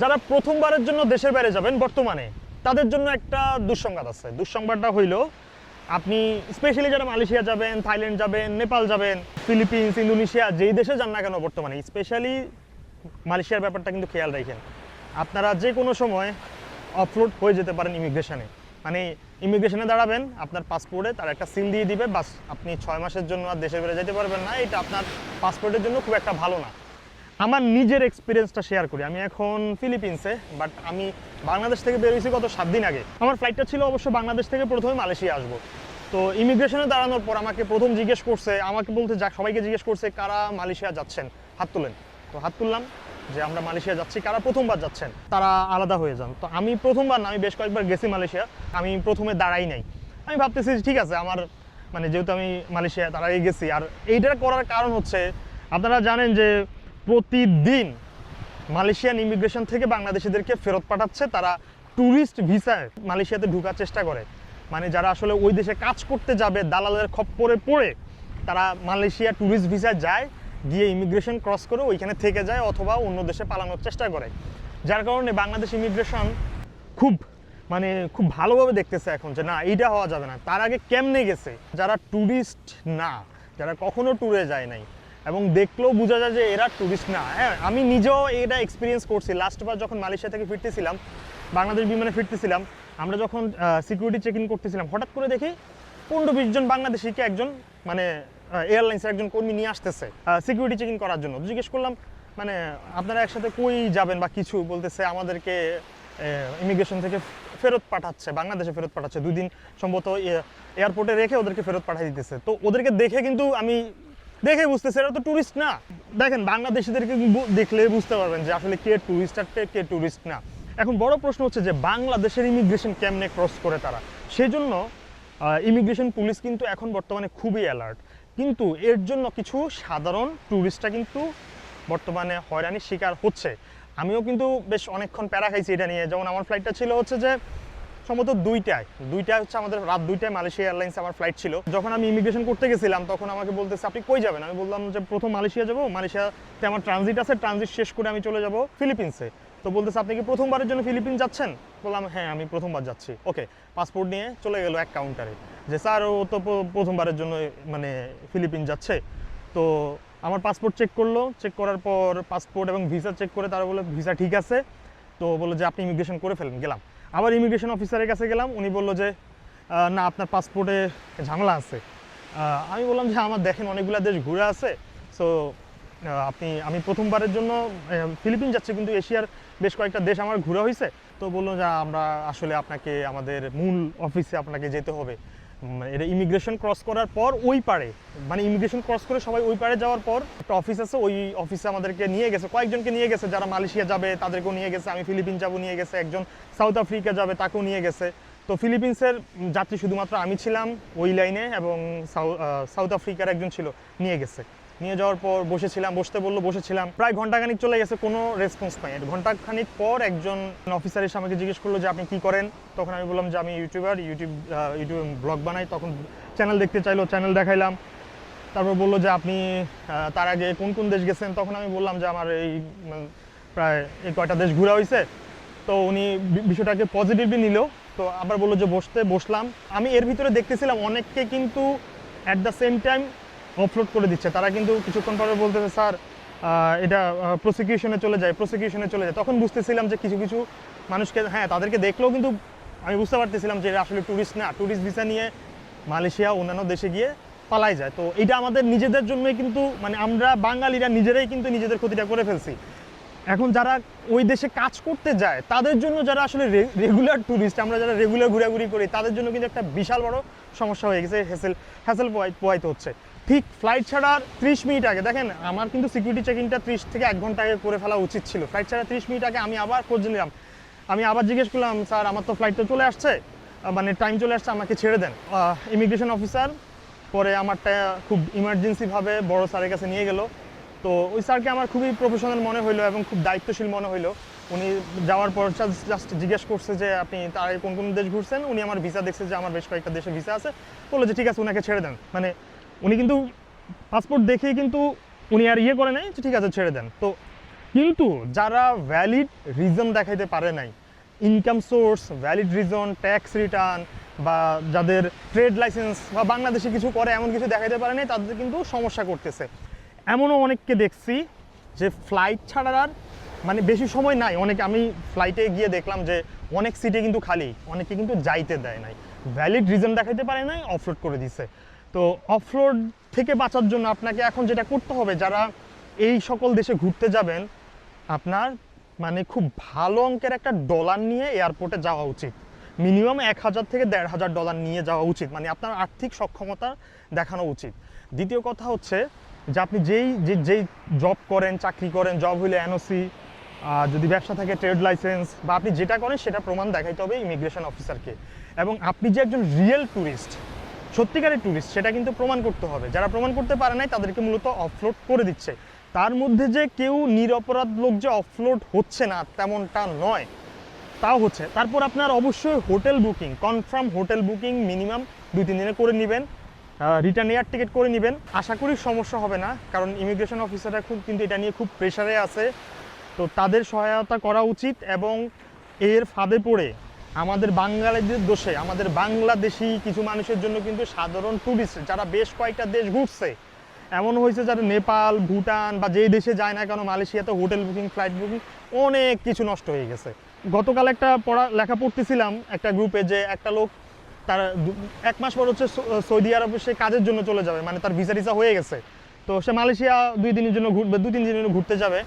যারা প্রথমবারের জন্য দেশের বাইরে যাবেন বর্তমানে, তাদের জন্য একটা দুঃসংবাদ আছে। দুঃসংবাদটা হইল, আপনি স্পেশালি যারা মালয়েশিয়া যাবেন, থাইল্যান্ড যাবেন, নেপাল যাবেন, ফিলিপিন্স, ইন্দোনেশিয়া, যেই দেশে যান না কেন বর্তমানে স্পেশালি মালয়েশিয়ার ব্যাপারটা কিন্তু খেয়াল রাখেন। আপনারা যে কোনো সময় অফলোড হয়ে যেতে পারেন ইমিগ্রেশনে মানে ইমিগ্রেশনে দাঁড়াবেন, আপনার পাসপোর্টে তার একটা সিল দিয়ে দিবে, বাস আপনি ছয় মাসের জন্য আর দেশের বাইরে যেতে পারবেন না, এটা আপনার পাসপোর্টের জন্য খুব একটা ভালো না। আমার নিজের এক্সপিরিয়েন্সটা শেয়ার করি। আমি এখন ফিলিপিন্সে বাট আমি বাংলাদেশ থেকে বেরিয়েছি গত সাত দিন আগে। আমার ফ্লাইটটা ছিল অবশ্য বাংলাদেশ থেকে প্রথমে মালয়েশিয়া আসব। তো ইমিগ্রেশনে দাঁড়ানোর পর আমাকে প্রথম জিজ্ঞেস করছে, আমাকে বলতে যা সবাইকে জিজ্ঞেস করছে, কারা মালয়েশিয়া যাচ্ছেন? হাত তুলেন। তো হাত তুললাম যে আমরা মালয়েশিয়া যাচ্ছি, কারা প্রথমবার যাচ্ছেন? তারা আলাদা হয়ে যান। তো আমি প্রথমবার না, আমি বেশ কয়েকবার গেছি মালয়েশিয়া। আমি প্রথমে দাঁড়াই নাই। আমি ভাবতেছি ঠিক আছে, আমার মানে যেহেতু আমি মালয়েশিয়া আগে গেছি। আর এইটা করার কারণ হচ্ছে, আপনারা জানেন যে প্রতিদিন মালয়েশিয়ান ইমিগ্রেশন থেকে বাংলাদেশিদেরকে ফেরত পাঠাচ্ছে তারা ট্যুরিস্ট ভিসায় মালয়েশিয়াতে ঢোকার চেষ্টা করে। মানে যারা আসলে ওই দেশে কাজ করতে যাবে, দালালের খপ্পরে পড়ে, তারা মালয়েশিয়া ট্যুরিস্ট ভিসায় যায়, গিয়ে ইমিগ্রেশন ক্রস করে ওইখানে থেকে যায় অথবা অন্য দেশে পালানোর চেষ্টা করে। যার কারণে বাংলাদেশ ইমিগ্রেশন খুব মানে খুব ভালোভাবে দেখতেছে এখন যে না, এইটা হওয়া যাবে না। তার আগে কেমনে গেছে? যারা ট্যুরিস্ট না, যারা কখনো ট্যুরে যায় নাই এবং দেখলেও বোঝা যায় যে এরা ট্যুরিস্ট না। হ্যাঁ আমি নিজেও এটা এক্সপিরিয়েন্স করছি। লাস্টবার যখন মালয়েশিয়া থেকে ফিরতেছিলাম, বাংলাদেশ বিমানে ফিরতেছিলাম, আমরা যখন সিকিউরিটি চেক ইন করতেছিলাম, হঠাৎ করে দেখি পনেরো বিশ জন বাংলাদেশিকে একজন মানে এয়ারলাইন্সের একজন কর্মী নিয়ে আসতেছে সিকিউরিটি চেক ইন করার জন্য। জিজ্ঞেস করলাম মানে আপনারা একসাথে কই যাবেন বা কিছু? বলতেছে, আমাদেরকে ইমিগ্রেশন থেকে ফেরত পাঠাচ্ছে, বাংলাদেশে ফেরত পাঠাচ্ছে। দুই দিন সম্ভবত এয়ারপোর্টে রেখে ওদেরকে ফেরত পাঠিয়ে দিতেছে। তো ওদেরকে দেখে কিন্তু আমি দেখে বুঝতেছি, এরা তো ট্যুরিস্ট না। দেখেন, বাংলাদেশিদেরকে দেখলে বুঝতে পারবেন যে আসলে কে ট্যুরিস্ট আর কে- ট্যুরিস্ট না। এখন বড় প্রশ্ন হচ্ছে যে বাংলাদেশের ইমিগ্রেশন কেমনে ক্রস করে তারা? সেজন্য ইমিগ্রেশন পুলিশ কিন্তু এখন বর্তমানে খুবই অ্যালার্ট কিন্তু এর জন্য কিছু সাধারণ ট্যুরিস্টরা কিন্তু বর্তমানে হয়রানির শিকার হচ্ছে। আমিও কিন্তু বেশ অনেকক্ষণ প্যারা খাইছি এটা নিয়ে। যেমন আমার ফ্লাইটটা ছিল হচ্ছে যে সম্ভবত দুইটায়। দুইটায় হচ্ছে আমাদের রাত দুইটায় মালয়েশিয়া এয়ারলাইন্স আমার ফ্লাইট ছিল। যখন আমি ইমিগ্রেশন করতে গেছিলাম, তখন আমাকে বলতেছে, আপনি কই যাবেন? আমি বললাম যে, প্রথম মালয়েশিয়া যাব। মালয়েশিয়াতে আমার ট্রানজিট আছে ট্রানজিট শেষ করে আমি চলে যাব ফিলিপিন্সে। তো বলতেছে, আপনি কি প্রথমবারের জন্য ফিলিপিন যাচ্ছেন? বললাম হ্যাঁ আমি প্রথমবার যাচ্ছি। ওকে পাসপোর্ট নিয়ে চলে গেল এক কাউন্টারে যে, স্যার, ও তো প্রথমবারের জন্য মানে ফিলিপিন যাচ্ছে। তো আমার পাসপোর্ট চেক করল। চেক করার পর পাসপোর্ট এবং ভিসা চেক করে তারা বলে ভিসা ঠিক আছে। তো বলল যে, আপনি ইমিগ্রেশন করে ফেলেন, গেলাম। আবার ইমিগ্রেশন অফিসারের কাছে গেলাম, উনি বলল যে না, আপনার পাসপোর্টে ঝামেলা আছে। আমি বললাম যে, আমার দেখেন অনেকগুলো দেশ ঘুরে আছে সো আপনি, আমি প্রথমবারের জন্য ফিলিপিন যাচ্ছি, কিন্তু এশিয়ার বেশ কয়েকটা দেশ আমার ঘোরা হয়েছে তো বলল যে, আমরা আসলে আপনাকে, আমাদের মূল অফিসে আপনাকে যেতে হবে। এটা ইমিগ্রেশন ক্রস করার পর ওই পারে মানে ইমিগ্রেশন ক্রস করে সবাই ওই পারে যাওয়ার পর একটা অফিস আছে, ওই অফিসে আমাদেরকে নিয়ে গেছে, কয়েকজনকে নিয়ে গেছে, যারা মালয়েশিয়া যাবে তাদেরকেও নিয়ে গেছে, আমি ফিলিপিন যাব নিয়ে গেছে, একজন সাউথ আফ্রিকা যাবে তাকেও নিয়ে গেছে। তো ফিলিপিন্সের যাত্রী শুধুমাত্র আমি ছিলাম ওই লাইনে এবং সাউ- সাউথ আফ্রিকার একজন ছিল, নিয়ে গেছে। নিয়ে যাওয়ার পর বসেছিলাম, বসতে বলল বসেছিলাম। প্রায় ঘন্টাখানিক চলে গেছে, কোনো রেসপন্স পাই ঘন্টাখানিক পর একজন অফিসার এসে আমাকে জিজ্ঞেস করল যে, আপনি কি করেন? তখন আমি বললাম যে, আমি ইউটিউবার, ইউটিউব ইউটিউব ব্লগ বানাই। তখন চ্যানেল দেখতে চাইলো চ্যানেল দেখাইলাম। তারপর বলল যে, আপনি তার আগে কোন কোন দেশ গেছেন? তখন আমি বললাম যে, আমার এই প্রায় এই কয়টা দেশ ঘোরা হয়েছে তো উনি বিষয়টাকে পজিটিভলি নিল। তো আবার বলল যে, বসতে, বসলাম। আমি এর ভিতরে দেখতেছিলাম, অনেককে কিন্তু at the same time offload করে দিচ্ছে। তারা কিন্তু কিছুক্ষণ পরে বলতেছে, স্যার এটা প্রসিকিউশনে চলে যায় প্রসিকিউশনে চলে যায়। তখন বুঝতেছিলাম যে কিছু কিছু মানুষকে হ্যাঁ তাদেরকে দেখলেও কিন্তু আমি বুঝতে পারতেছিলাম যে এরা আসলে ট্যুরিস্ট না। ট্যুরিস্ট ভিসা নিয়ে মালয়েশিয়া, অন্যান্য দেশে গিয়ে পালাই যায়। তো এটা আমাদের নিজেদের জন্যই কিন্তু মানে আমরা বাঙালিরা নিজেরাই কিন্তু নিজেদের ক্ষতিটা করে ফেলছি। এখন যারা ওই দেশে কাজ করতে যায়, তাদের জন্য যারা আসলে রেগুলার ট্যুরিস্ট আমরা যারা রেগুলার ঘোরাঘুরি করি, তাদের জন্য কিন্তু একটা বিশাল বড় সমস্যা হয়ে গেছে হেসেল হ্যাসেল পোয়াইতে হচ্ছে। ঠিক ফ্লাইট ছাড়ার ত্রিশ মিনিট আগে, দেখেন আমার কিন্তু সিকিউরিটি চেক ইনটা ত্রিশ থেকে এক ঘণ্টা আগে করে ফেলা উচিত ছিল। ফ্লাইট ছাড়া ত্রিশ মিনিট আগে আমি আবার খোঁজ নিলাম। আমি আবার জিজ্ঞেস করলাম, স্যার, আমার তো ফ্লাইট তো চলে আসছে। মানে টাইম চলে আসছে, আমাকে ছেড়ে দেন। ইমিগ্রেশন অফিসার পরে আমারটা খুব ইমার্জেন্সিভাবে বড় স্যারের কাছে নিয়ে গেল। তো ওই স্যারকে আমার খুবই প্রফেশনাল মনে হইল এবং খুব দায়িত্বশীল মনে হইল। উনি যাওয়ার পর জাস্ট জিজ্ঞেস করছে যে আপনি তার কোন কোন দেশ ঘুরছেন? উনি আমার ভিসা দেখছে যে আমার বেশ কয়েকটা দেশে ভিসা আছে। বলল যে ঠিক আছে ওনাকে ছেড়ে দেন। মানে উনি কিন্তু পাসপোর্ট দেখেই কিন্তু উনি আর ইয়ে করে নাই যে ঠিক আছে, ছেড়ে দেন। তো কিন্তু যারা ভ্যালিড রিজন দেখাইতে পারে নাই income source valid reason tax return বা যাদের ট্রেড লাইসেন্স বা বাংলাদেশে কিছু করে এমন কিছু দেখাইতে পারে নাই, তাদের কিন্তু সমস্যা করতেছে। এমনও অনেককে দেখছি যে ফ্লাইট ছাড়ার আর মানে বেশি সময় নাই। অনেকে আমি ফ্লাইটে গিয়ে দেখলাম যে অনেক সিটে কিন্তু খালি, অনেকে কিন্তু যাইতে দেয় নাই। ভ্যালিড রিজন দেখাইতে পারে নাই অফলোড করে দিছে। তো অফলোড থেকে বাঁচার জন্য আপনাকে এখন যেটা করতে হবে, যারা এই সকল দেশে ঘুরতে যাবেন, আপনার মানে খুব ভালো অঙ্কের একটা ডলার নিয়ে এয়ারপোর্টে যাওয়া উচিত। মিনিমাম এক হাজার থেকে দেড় হাজার ডলার নিয়ে যাওয়া উচিত। মানে আপনার আর্থিক সক্ষমতা দেখানো উচিত। দ্বিতীয় কথা হচ্ছে যে আপনি যেই, যে, যেই জব করেন, চাকরি করেন জব হইলে এনওসি যদি ব্যবসা থাকে ট্রেড লাইসেন্স বা আপনি যেটা করেন সেটা প্রমাণ দেখাইতে হবে ইমিগ্রেশন অফিসারকে। এবং আপনি যে একজন রিয়েল ট্যুরিস্ট সত্যিকারের ট্যুরিস্ট সেটা কিন্তু প্রমাণ করতে হবে। যারা প্রমাণ করতে পারে নাই, তাদেরকে মূলত অফলোড করে দিচ্ছে। তার মধ্যে যে কেউ নিরপরাধ লোক যে অফলোড হচ্ছে না, তেমনটা নয়। তাও হচ্ছে। তারপর আপনার অবশ্যই hotel booking, confirm hotel booking minimum দুই, তিন দিনে করে নেবেন। রিটার্ন এয়ার টিকিট করে নেবেন। আশা করি সমস্যা হবে না, কারণ ইমিগ্রেশন অফিসাররা খুব কিন্তু এটা নিয়ে খুব প্রেশারে আছে। তো তাদের সহায়তা করা উচিত এবং এর ফাঁদে পড়ে আমাদের বাঙালিদের দোষে, আমাদের বাংলাদেশি কিছু মানুষের জন্য কিন্তু সাধারণ ট্যুরিস্ট যারা বেশ কয়েকটা দেশ ঘুরছে। এমন হয়েছে যারা নেপাল, ভুটান বা যেই দেশে যায় না কেন, মালয়েশিয়াতে হোটেল বুকিং, ফ্লাইট বুকিং, অনেক কিছু নষ্ট হয়ে গেছে। গতকাল একটা পড়া, লেখা পড়তেছিলাম একটা গ্রুপে যে একটা লোক তার দু- এক মাস পর হচ্ছে সৌদি আরবে সে কাজের জন্য চলে যাবে মানে তার ভিসা টিসা হয়ে গেছে। তো সে মালয়েশিয়া দুই দিনের জন্য ঘুরবে দুই তিন দিনের জন্য ঘুরতে যাবে।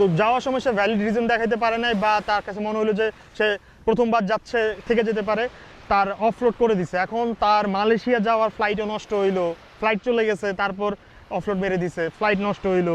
তো যাওয়ার সময় সে ভ্যালিড রিজন দেখাইতে পারে নাই বা তার কাছে মনে হলো যে সে প্রথমবার যাচ্ছে, থেকে যেতে পারে, তার অফলোড করে দিছে। এখন তার মালয়েশিয়া যাওয়ার ফ্লাইটও নষ্ট হইল। ফ্লাইট চলে গেছে, তারপর অফলোড মেরে দিছে। ফ্লাইট নষ্ট হইল।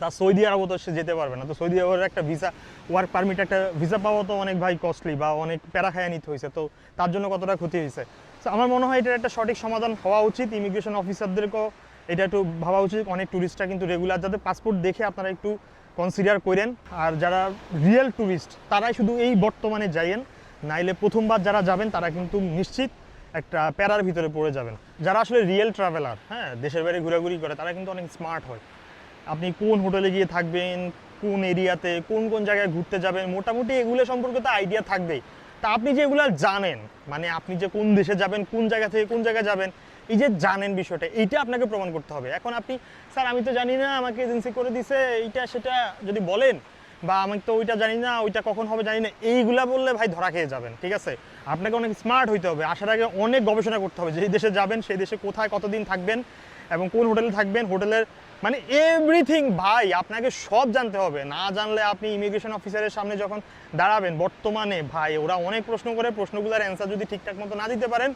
তার সৌদি আরবও তো সে যেতে পারবে না। তো সৌদি আরবের একটা ভিসা ওয়ার্ক পারমিট একটা ভিসা পাওয়া তো অনেক ভাই কস্টলি বা অনেক প্যারা খায়া নিতে হয়েছে তো তার জন্য কতটা ক্ষতি হয়েছে তো আমার মনে হয় এটার একটা সঠিক সমাধান হওয়া উচিত। ইমিগ্রেশন অফিসারদেরকেও এটা একটু ভাবা উচিত, অনেক ট্যুরিস্টরা কিন্তু রেগুলার যাতে পাসপোর্ট দেখে আপনারা একটু কনসিডার করেন। আর যারা রিয়েল ট্যুরিস্ট তারাই শুধু এই বর্তমানে যাইয়েন, নাইলে প্রথমবার যারা যাবেন, তারা কিন্তু নিশ্চিত একটা প্যারার ভিতরে পড়ে যাবেন। যারা আসলে রিয়েল ট্রাভেলার হ্যাঁ দেশের বাইরে ঘোরাঘুরি করে, তারা কিন্তু অনেক স্মার্ট হয়। আপনি কোন হোটেলে গিয়ে থাকবেন, কোন এরিয়াতে কোন কোন জায়গায় ঘুরতে যাবেন, মোটামুটি এগুলো সম্পর্কে তো আইডিয়া থাকবেই। তা আপনি যে এগুলো জানেন মানে আপনি যে কোন দেশে যাবেন, কোন জায়গা থেকে কোন জায়গায় যাবেন এই যে জানেন বিষয়টা, এইটা আপনাকে প্রমাণ করতে হবে। এখন আপনি, স্যার, আমি তো জানি না, আমাকে এজেন্সি করে দিছে, এইটা সেটা যদি বলেন বা আমি তো ওইটা জানি না, ওইটা কখন হবে জানি না, এইগুলা বললে ভাই ধরা খেয়ে যাবেন, ঠিক আছে? আপনাকে অনেক স্মার্ট হইতে হবে। আসার আগে অনেক গবেষণা করতে হবে, যেই দেশে যাবেন, সেই দেশে কোথায় কতদিন থাকবেন এবং কোন হোটেলে থাকবেন, হোটেলের মানে এভরিথিং ভাই, আপনাকে সব জানতে হবে। না জানলে আপনি ইমিগ্রেশন অফিসারের সামনে যখন দাঁড়াবেন, বর্তমানে ভাই, ওরা অনেক প্রশ্ন করে, প্রশ্নগুলোর অ্যান্সার যদি ঠিকঠাক মতো না দিতে পারেন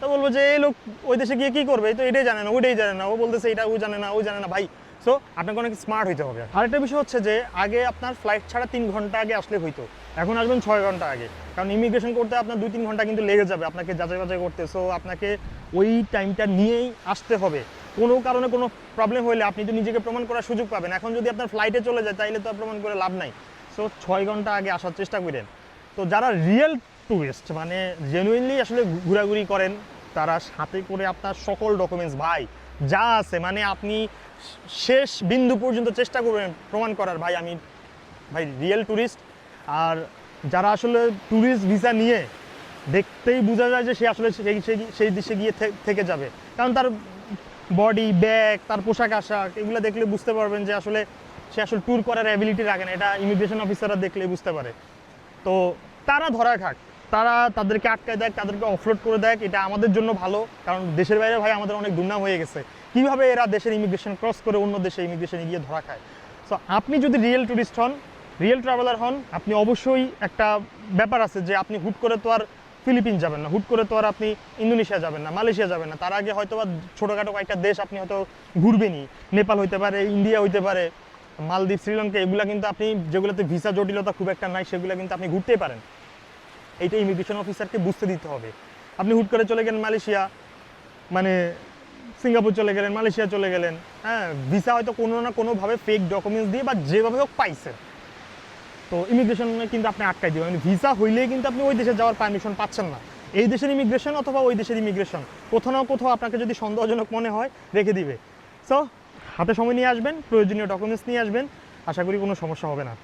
তো বলব যে, এই লোক ওই দেশে গিয়ে কি করবে? তো এটাই জানে না, ওইটাই জানে না। ও বলতেছে এটা, ও জানে না, ও জানে না। ভাই সো আপনাকে অনেক স্মার্ট হইতে হবে। আরেকটা বিষয় হচ্ছে যে, আগে আপনার ফ্লাইট ছাড়া তিন ঘণ্টা আগে আসলে হইতো। এখন আসবেন ছয় ঘণ্টা আগে। কারণ ইমিগ্রেশন করতে আপনার দুই তিন ঘণ্টা কিন্তু লেগে যাবে। আপনাকে যাচাই বাছাই করতে। সো আপনাকে ওই টাইমটা নিয়েই আসতে হবে। কোনো কারণে কোনো প্রবলেম হলে আপনি তো নিজেকে প্রমাণ করার সুযোগ পাবেন। এখন যদি আপনার ফ্লাইটে চলে যায়, তাইলে তো প্রমাণ করে লাভ নাই। সো ছয় ঘণ্টা আগে আসার চেষ্টা করেন। তো যারা রিয়েল টুরিস্ট মানে জেনুইনলি আসলে ঘোরাঘুরি করেন, তারা সাথে করে আপনার সকল ডকুমেন্টস ভাই, যা আছে মানে আপনি শেষ বিন্দু পর্যন্ত চেষ্টা করবেন প্রমাণ করার। ভাই, আমি, ভাই রিয়েল ট্যুরিস্ট আর যারা আসলে ট্যুরিস্ট ভিসা নিয়ে দেখতেই বোঝা যায় যে সে আসলে সেই সেই- দেশে গিয়ে থেকে যাবে। কারণ তার বডি ব্যাগ তার পোশাক, আশাক, এগুলো দেখলে বুঝতে পারবেন যে আসলে সে আসলে ট্যুর করার অ্যাবিলিটি রাখে না। এটা ইমিগ্রেশন অফিসাররা দেখলে বুঝতে পারে। তো তারা ধরা খাক। তারা তাদেরকে আটকায় দেয় তাদেরকে অফলোড করে দেয় এটা আমাদের জন্য ভালো। কারণ দেশের বাইরে ভাই আমাদের অনেক দুর্নাম হয়ে গেছে। কীভাবে এরা দেশের ইমিগ্রেশন ক্রস করে অন্য দেশে ইমিগ্রেশনে গিয়ে ধরা খায়? সো আপনি যদি রিয়েল ট্যুরিস্ট হন রিয়েল ট্রাভেলার হন, আপনি অবশ্যই একটা ব্যাপার আছে যে আপনি হুট করে তো আর ফিলিপিন যাবেন না, হুট করে তো আর আপনি ইন্দোনেশিয়া যাবেন না, মালয়েশিয়া যাবেন না। তার আগে হয়তো বা ছোটোখাটো কয়েকটা দেশ আপনি হয়তো ঘুরবেনই। নেপাল হইতে পারে, ইন্ডিয়া হইতে পারে, মালদ্বীপ, শ্রীলঙ্কা, এগুলো কিন্তু আপনি যেগুলোতে ভিসা জটিলতা খুব একটা নাই, সেগুলো কিন্তু আপনি ঘুরতেই পারেন। এইটা ইমিগ্রেশন অফিসারকে বুঝতে দিতে হবে। আপনি হুট করে চলে গেলেন মালয়েশিয়া মানে সিঙ্গাপুর চলে গেলেন, মালয়েশিয়া চলে গেলেন হ্যাঁ ভিসা হয়তো কোনো না কোনোভাবে ফেক ডকুমেন্টস দিয়ে বা যেভাবে হোক পাইছেন। তো ইমিগ্রেশনে কিন্তু আপনি আটকাই দিবেন। মানে ভিসা হইলেই কিন্তু আপনি ওই দেশে যাওয়ার পারমিশন পাচ্ছেন না। এই দেশের ইমিগ্রেশন অথবা ওই দেশের ইমিগ্রেশন কোথাও না কোথাও আপনাকে যদি সন্দেহজনক মনে হয়, রেখে দিবে। সো হাতে সময় নিয়ে আসবেন, প্রয়োজনীয় ডকুমেন্টস নিয়ে আসবেন, আশা করি কোনো সমস্যা হবে না।